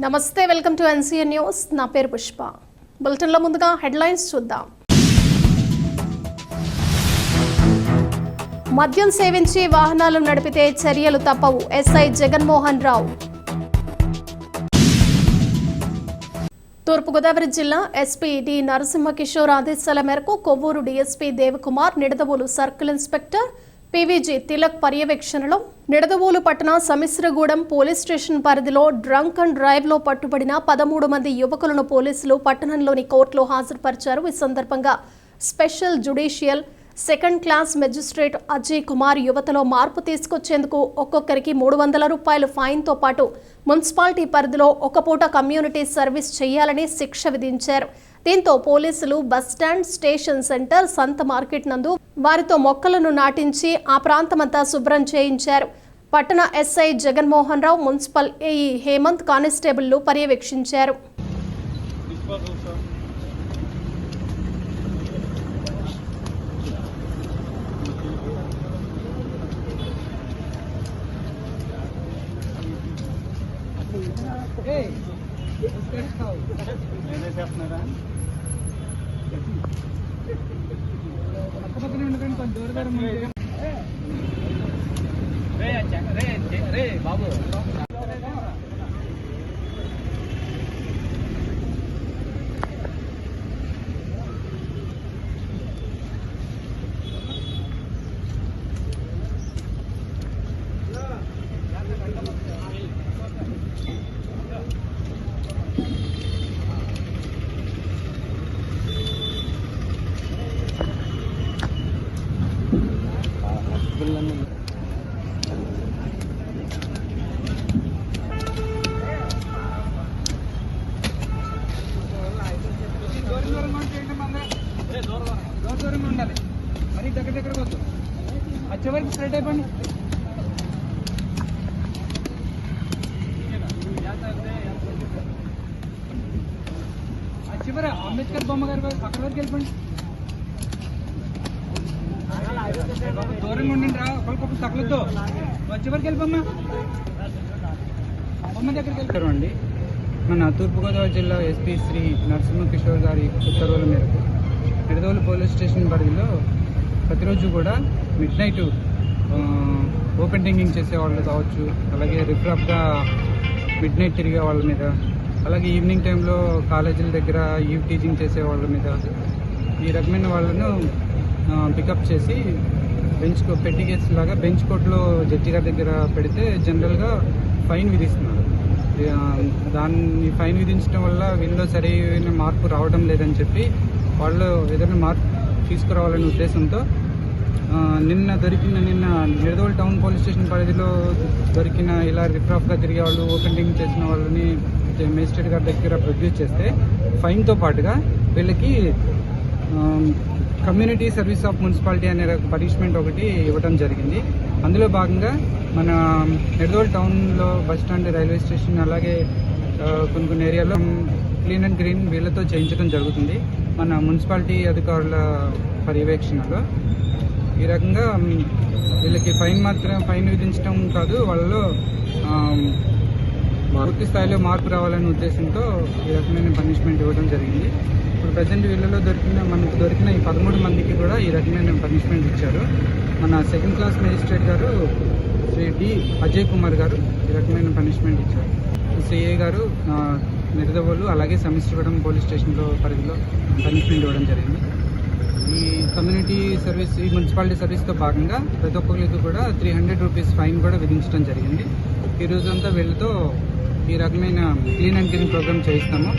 నమస్తే welcome to NCN news. నా పేరు పుష్ప. బులెటిన్లో ముందుగా హెడ్లైన్స్ చూద్దాం. మద్యం సేవించి వాహనాలు నడిపితే చర్యలు తప్పవు. ఎస్ఐ జగన్మోహన్ రావు. తూర్పుగోదావరి జిల్లా ఎస్పీ డి నరసింహకిషోర్ ఆదేశాల మేరకు Kovvur DSP Devakumar Nidadavolu circle inspector PVG Tilak పర్యవేక్షణలో నిడదవోలు పట్టణ సమిశ్రగూడెం పోలీస్ స్టేషన్ పరిధిలో డ్రంక్ అండ్ డ్రైవ్లో పట్టుబడిన పదమూడు మంది యువకులను పోలీసులు పట్టణంలోని కోర్టులో హాజరుపరిచారు. ఈ సందర్భంగా special judicial second class magistrate Ajay Kumar యువతలో మార్పు తీసుకొచ్చేందుకు ఒక్కొక్కరికి మూడు వందల రూపాయలు ఫైన్తో పాటు మున్సిపాలిటీ పరిధిలో ఒక పూట కమ్యూనిటీ సర్వీస్ చేయాలని శిక్ష విధించారు. దీంతో పోలీసులు బస్టాండ్ స్టేషన్ సెంటర్ సంత మార్కెట్ నందు వారితో మొక్కలను నాటించి ఆ ప్రాంతమంతా శుభ్రం చేయించారు. పట్టణ SI Jaganmohan Rao municipal AE Hemanth కానిస్టేబుల్లు పర్యవేక్షించారు. దూరం దూరంగా ఉంటే మందే దూరం దూరంగా ఉండాలి మరి దగ్గర దగ్గరకు వద్దు వచ్చే వరకు స్ట్రైట్ అయిపోండి చివర అంబేద్కర్ బొమ్మ గారి వరకు వరకు వెళ్ళిపోండి. దూరంగా ఉండండి రా. ఒకరికొకరు తగలొద్దు. వచ్చేవరకు వెళ్ళిపోమ్మా. దగ్గరికి వెళ్తారు అండి. మన తూర్పుగోదావరి జిల్లా ఎస్పీ శ్రీ నరసింహ కిషోర్ గారి ఉత్తర్వుల మేరకు నిడదోలు పోలీస్ స్టేషన్ పరిధిలో ప్రతిరోజు కూడా మిడ్ నైట్ ఓపెన్ డింగింగ్ చేసేవాళ్ళు కావచ్చు అలాగే రిఫ్రాప్గా మిడ్ నైట్ తిరిగే వాళ్ళ మీద అలాగే ఈవినింగ్ టైంలో కాలేజీల దగ్గర ఈవ్ టీచింగ్ చేసే వాళ్ళ మీద ఈ రకమైన వాళ్ళను పికప్ చేసి బెంచ్ పెట్టి కేసు లాగా బెంచ్ కోర్టులో జడ్జి గారి దగ్గర పెడితే జనరల్గా ఫైన్ విధిస్తున్నారు. దాన్ని ఫైన్ విధించడం వల్ల వీళ్ళలో సరైన మార్పు రావడం లేదని చెప్పి వాళ్ళు ఏదైనా మార్పు తీసుకురావాలనే ఉద్దేశంతో నిన్న దొరికిన నిన్న నిడదోల్ టౌన్ పోలీస్ స్టేషన్ పరిధిలో దొరికిన ఇలా రిఫ్రాఫ్గా తిరిగే వాళ్ళు ఓపెనింగ్ చేసిన వాళ్ళని మేజిస్ట్రేట్ గారి దగ్గర ప్రొడ్యూస్ చేస్తే ఫైన్తో పాటుగా వీళ్ళకి కమ్యూనిటీ సర్వీస్ ఆఫ్ మున్సిపాలిటీ అనే పనిష్మెంట్ ఒకటి ఇవ్వడం జరిగింది. అందులో భాగంగా మన నెడదోల్ టౌన్లో బస్ స్టాండ్ రైల్వే స్టేషన్ అలాగే కొన్ని కొన్ని ఏరియాలో క్లీన్ అండ్ గ్రీన్ వీళ్ళతో చేయించడం జరుగుతుంది మన మున్సిపాలిటీ అధికారుల పర్యవేక్షణలో. ఈ రకంగా వీళ్ళకి ఫైన్ మాత్రం ఫైన్ విధించడం కాదు వాళ్ళలో పూర్తి స్థాయిలో మార్పు రావాలనే ఉద్దేశంతో ఈ రకమైన పనిష్మెంట్ ఇవ్వడం జరిగింది. ఇప్పుడు ప్రజెంట్ వీళ్ళలో దొరికిన మనకు దొరికిన ఈ పదమూడు మందికి కూడా ఈ రకమైన పనిష్మెంట్ ఇచ్చారు. మన సెకండ్ క్లాస్ మేజిస్ట్రేట్ గారు శ్రీ డి అజయ్ కుమార్ గారు ఈ రకమైన పనిష్మెంట్ ఇచ్చారు. సిఏ గారు ఆ, అలాగే సమిశ్రగూడెం పోలీస్ స్టేషన్లో పరిధిలో పనిష్మెంట్ ఇవ్వడం జరిగింది. ఈ కమ్యూనిటీ సర్వీస్ ఈ మున్సిపాలిటీ సర్వీస్తో భాగంగా ప్రతి ఒక్కరికి కూడా త్రీ హండ్రెడ్ రూపీస్ ఫైన్ కూడా విధించడం జరిగింది. ఈ రోజంతా వీళ్ళతో ఈ రకమైన క్లీన్ అండ్ క్లీన్ ప్రోగ్రామ్ చేయిస్తాము.